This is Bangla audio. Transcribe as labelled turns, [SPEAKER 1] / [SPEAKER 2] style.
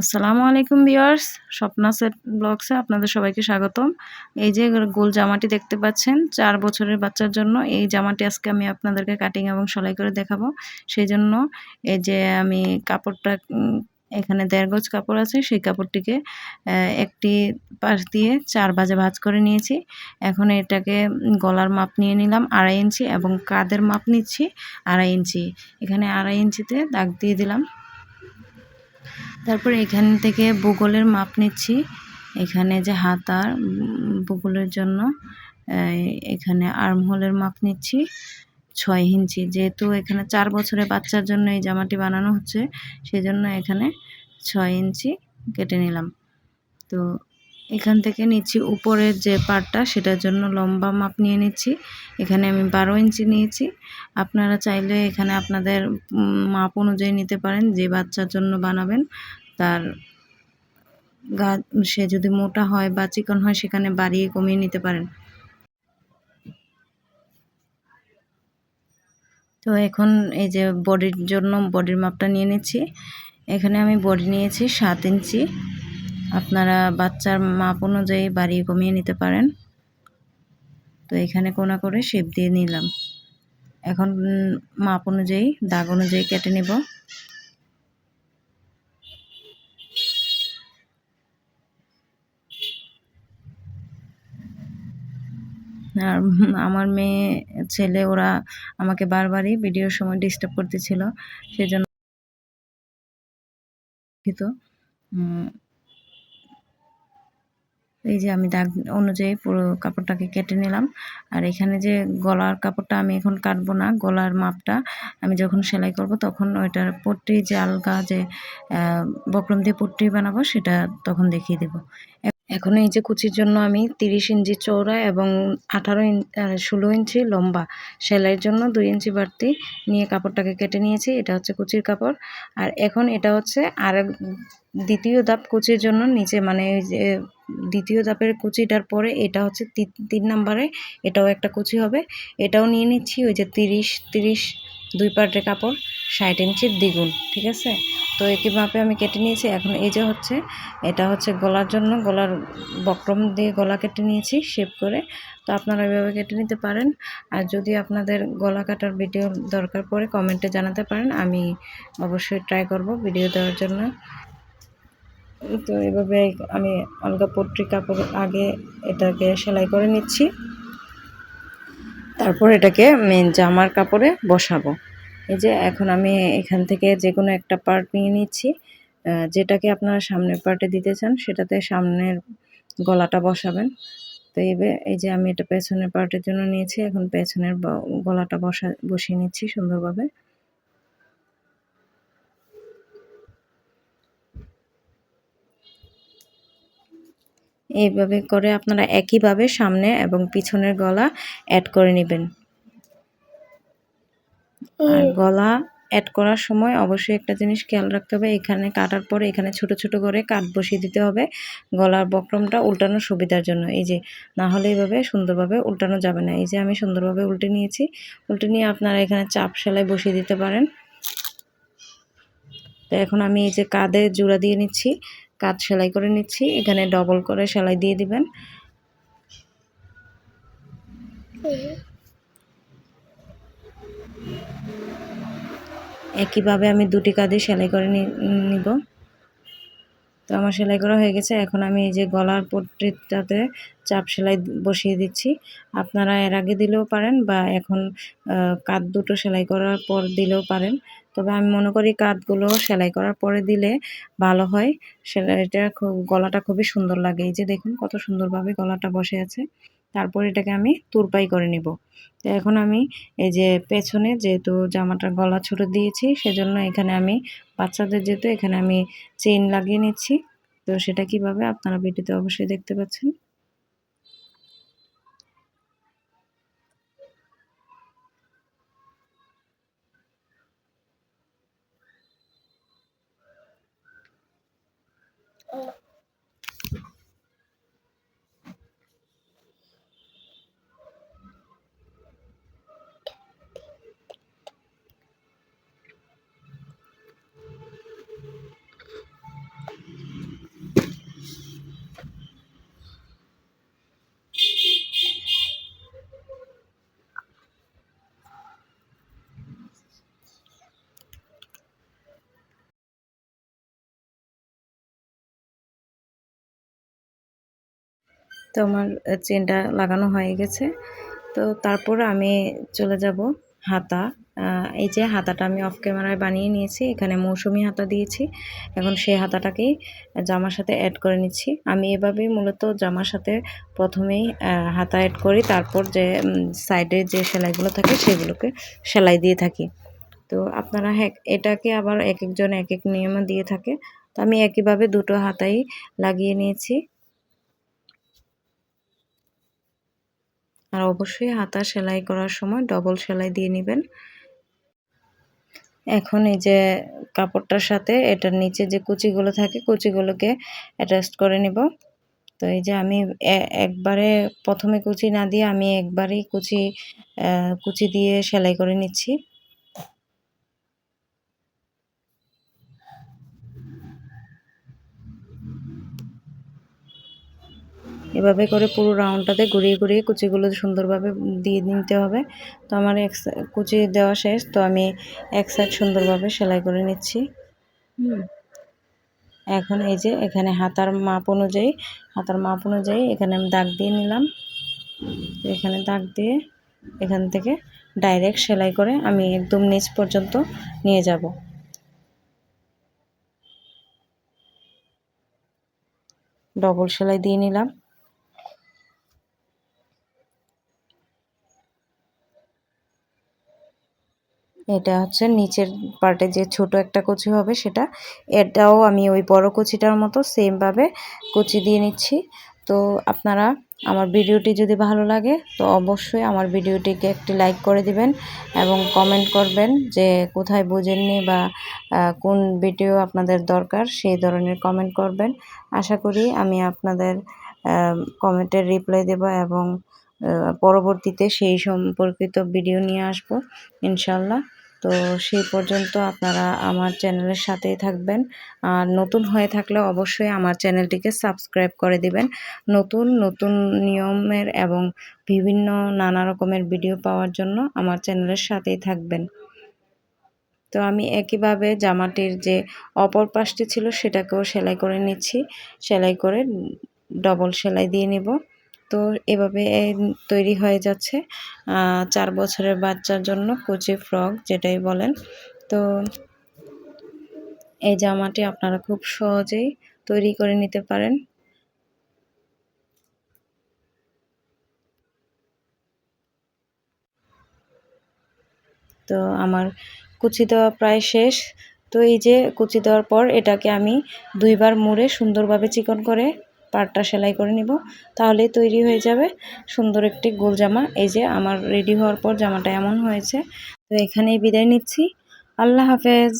[SPEAKER 1] আসসালামু আলাইকুম ভিউয়ার্স, স্বপ্না সেট ব্লগসে আপনাদের সবাইকে স্বাগতম। এই যে গোল জামাটি দেখতে পাচ্ছেন, চার বছরের বাচ্চার জন্য এই জামাটি আজকে আমি আপনাদেরকে কাটিং এবং সেলাই করে দেখাবো। সেই জন্য এই যে আমি কাপড়টা এখানে দেড় গজ কাপড় আছে, সেই কাপড়টিকে একটি পাশ দিয়ে চার বাজে ভাজ করে নিয়েছি। এখন এটাকে গলার মাপ নিয়ে নিলাম আড়াই ইঞ্চি এবং কাদের মাপ নিচ্ছি আড়াই ইঞ্চি। এখানে আড়াই ইঞ্চিতে দাগ দিয়ে দিলাম। তারপর এখান থেকে ভূগোলের মাপ নিচ্ছি। এখানে যে হাতার ভূগোলের জন্য এখানে আর্মহোলের মাপ নিচ্ছি। ছয় ইঞ্চি। যেহেতু এখানে চার বছরের বাচ্চার জন্য এই জামাটি বানানো হচ্ছে সেই জন্য এখানে ছয় ইঞ্চি কেটে নিলাম। তো এখান থেকে নিচ্ছি উপরের যে পার্টটা সেটার জন্য লম্বা মাপ নিয়ে নিচ্ছি। এখানে আমি বারো ইঞ্চি নিয়েছি। আপনারা চাইলে এখানে আপনাদের মাপ অনুযায়ী নিতে পারেন। যে বাচ্চার জন্য বানাবেন, তার গা সে যদি মোটা হয় বা চিকন হয়, সেখানে বাড়িয়ে কমিয়ে নিতে পারেন। তো এখন এই যে বডির জন্য বডির মাপটা নিয়ে নিচ্ছি। এখানে আমি বডি নিয়েছি সাত ইঞ্চি। আপনারা বাচ্চার মাপ অনুযায়ী বাড়িয়ে কমিয়ে নিতে পারেন। তো এখানে কোনা করে শেপ দিয়ে নিলাম। এখন মাপ অনুযায়ী, দাগ অনুযায়ী কেটে নেব। আর আমার মেয়ে, ছেলে, ওরা আমাকে বারবারই ভিডিওর সময় ডিস্টার্ব করতেছিল, সেজন্য এই যে আমি দাগ অনুযায়ী পুরো কাপড়টাকে কেটে নিলাম, আর এখানে যে গলার কাপড়টা আমি এখন কাটবো না, গলার মাপটা আমি যখন সেলাই করব তখন ওইটার পট্টি যে আলগা যে বক্রম দিয়ে পট্টি বানাবো সেটা তখন দেখিয়ে দেব। এখন এই যে কুচির জন্য আমি তিরিশ ইঞ্চি চৌড়া এবং আঠারো ষোলো ইঞ্চি লম্বা সেলাইয়ের জন্য দুই ইঞ্চি বাড়তি নিয়ে কাপড়টাকে কেটে নিয়েছি। এটা হচ্ছে কুচির কাপড়। আর এখন এটা হচ্ছে আর দ্বিতীয় ধাপ কুচির জন্য নিচে মানে ওই যে দ্বিতীয় ধাপের কুচিটার পরে এটা হচ্ছে তিন নাম্বারে এটাও একটা কুচি হবে। এটাও নিয়ে নিচ্ছি ওই যে তিরিশ তিরিশ, দুই পার্টের কাপড়, ষাট ইঞ্চির দ্বিগুণ, ঠিক আছে? তো একই মাপে আমি কেটে নিয়েছি। এখন এই যে হচ্ছে, এটা হচ্ছে গলার জন্য, গলার বক্রম দিয়ে গলা কেটে নিয়েছি শেপ করে। তো আপনারা এভাবে কেটে নিতে পারেন। আর যদি আপনাদের গলা কাটার ভিডিও দরকার পড়ে, কমেন্টে জানাতে পারেন। আমি অবশ্যই ট্রাই করব ভিডিও দেওয়ার জন্য। তো এভাবে আমি আলগা পট্রি কাপড় আগে এটাকে সেলাই করে নিচ্ছি। তারপর এটাকে মেন জামার কাপড়ে বসাবো। এই যে এখন আমি এখান থেকে যে কোনো একটা পার্ট নিয়ে নিচ্ছি। যেটাকে আপনারা সামনের পার্টে দিতে চান, সেটাতে সামনের গলাটা বসাবেন। তো এই যে আমি এটা পেছনের পার্টের জন্য নিয়েছি, এখন পেছনের গলাটা বসা, বসিয়ে নিচ্ছি সুন্দরভাবে। এইভাবে করে আপনারা একইভাবে সামনে এবং পিছনের গলা অ্যাড করে নেবেন। আর গলা অ্যাড করার সময় অবশ্যই একটা জিনিস খেয়াল রাখতে হবে এখানে কাটার পরে এখানে ছোট ছোট করে কাট বসিয়ে দিতে হবে গলার বক্রমটা উল্টানোর সুবিধার জন্য। এই যে না হলে এইভাবে সুন্দরভাবে উল্টানো যাবে না। এই যে আমি সুন্দরভাবে উল্টে নিয়েছি। উল্টে নিয়ে আপনারা এখানে চাপ সেলাই বসিয়ে দিতে পারেন। তো এখন আমি এই যে কাঁধে জোড়া দিয়ে নিচ্ছি। কাজ সেলাই করে নিচ্ছি। এখানে ডবল করে সেলাই দিয়ে দিবেন। একইভাবে আমি দুটি কাঁধে সেলাই করে নিব। তো আমার সেলাই করা হয়ে গেছে। এখন আমি এই যে গলার পট্টিটাতে চাপ সেলাই বসিয়ে দিচ্ছি। আপনারা এর আগে দিলেও পারেন বা এখন কাঁধ দুটো সেলাই করার পর দিলেও পারেন। তবে আমি মনে করি কাঁধগুলো সেলাই করার পরে দিলে ভালো হয়। সেলাইটা খুব, গলাটা খুবই সুন্দর লাগে। এই যে দেখুন কত সুন্দরভাবে গলাটা বসে আছে। তারপর এটাকে আমি তুরপাই করে নিব। তো এখন আমি এই যে পেছনে যেহেতু জামাটার গলা ছোট দিয়েছি, সেজন্য এখানে আমি বাচ্চাদের যেহেতু এখানে আমি চেইন লাগিয়ে নিচ্ছি। তো সেটা কীভাবে আপনারা ভিডিওতে অবশ্যই দেখতে পাচ্ছেন। তো আমার চেনটা লাগানো হয়ে গেছে। তো তারপর আমি চলে যাব হাতা। এই যে হাতাটা আমি অফ ক্যামেরায় বানিয়ে নিয়েছি, এখানে মৌসুমি হাতা দিয়েছি। এখন সেই হাতাটাকেই জামার সাথে অ্যাড করে নিচ্ছি। আমি এভাবেই মূলত জামার সাথে প্রথমেই হাতা অ্যাড করি, তারপর যে সাইডে যে সেলাইগুলো থাকে, সেগুলোকে সেলাই দিয়ে থাকি। তো আপনারা হ্যাঁ এটাকে আবার এক একজন এক এক নিয়মে দিয়ে থাকে। তো আমি একইভাবে দুটো হাতাই লাগিয়ে নিয়েছি। আর অবশ্যই হাতা সেলাই করার সময় ডবল সেলাই দিয়ে নেবেন। এখন এই যে কাপড়টার সাথে এটার নিচে যে কুচিগুলো থাকে, কুচিগুলোকে অ্যাটাচ করে নেব। তো এই যে আমি একবারে প্রথমে কুচি না দিয়ে আমি একবারেই কুচি কুচি দিয়ে সেলাই করে নিচ্ছি। এভাবে করে পুরো রাউন্ডটাতে ঘুরিয়ে ঘুরিয়ে কুচিগুলো সুন্দরভাবে দিয়ে নিতে হবে। তো আমার এক কুচি দেওয়া শেষ তো আমি এক সাইড সুন্দরভাবে সেলাই করে নিচ্ছি। হুম। এখন এই যে এখানে হাতার মাপ অনুযায়ী হাতার মাপ অনুযায়ী এখানে আমি দাগ দিয়ে নিলাম। এখানে দাগ দিয়ে এখান থেকে ডাইরেক্ট সেলাই করে আমি একদম নিচ পর্যন্ত নিয়ে যাব। ডবল সেলাই দিয়ে নিলাম। এটা হচ্ছে নিচের পার্টে যে ছোট একটা কুচি হবে সেটা। এটাও আমি ওই বড় কুচিটার মতো সেমভাবে কুচি দিয়ে নিচ্ছি। তো আপনারা আমার ভিডিওটি যদি ভালো লাগে, তো অবশ্যই আমার ভিডিওটিকে একটি লাইক করে দিবেন এবং কমেন্ট করবেন যে কোথায় বুঝেননি বা কোন ভিডিও আপনাদের দরকার, সেই ধরনের কমেন্ট করবেন। আশা করি আমি আপনাদের কমেন্টের রিপ্লাই দেব এবং পরবর্তীতে সেই সম্পর্কিত ভিডিও নিয়ে আসব, ইনশাল্লাহ। তো সেই পর্যন্ত আপনারা আমার চ্যানেলের সাথেই থাকবেন। আর নতুন হয়ে থাকলে অবশ্যই আমার চ্যানেলটিকে সাবস্ক্রাইব করে দিবেন। নতুন নতুন নিয়মের এবং বিভিন্ন নানা রকমের ভিডিও পাওয়ার জন্য আমার চ্যানেলের সাথেই থাকবেন। তো আমি একইভাবে জামাটির যে অপর পাশটি ছিল সেটাকেও সেলাই করে নিচ্ছি। সেলাই করে ডবল সেলাই দিয়ে নিব। তো এভাবে তৈরি হয়ে যাচ্ছে। চার বছরের বাচ্চার জন্য কুচি ফ্রক যেটাই বলেন। তো এই জামাটি আপনারা খুব সহজেই তৈরি করে নিতে পারেন। তো আমার কুচি দেওয়া প্রায় শেষ। তো এই যে কুচি দেওয়ার পর এটাকে আমি দুইবার মুড়ে সুন্দরভাবে চিকন করে পাড়টা সেলাই করে নিব, তাহলেই তৈরি হয়ে যাবে। সুন্দর একটি গোল জামা, এই যে আমার রেডি হওয়ার পর জামাটা এমন হয়েছে। তো এখানেই বিদায় নিচ্ছি। আল্লাহ হাফেজ।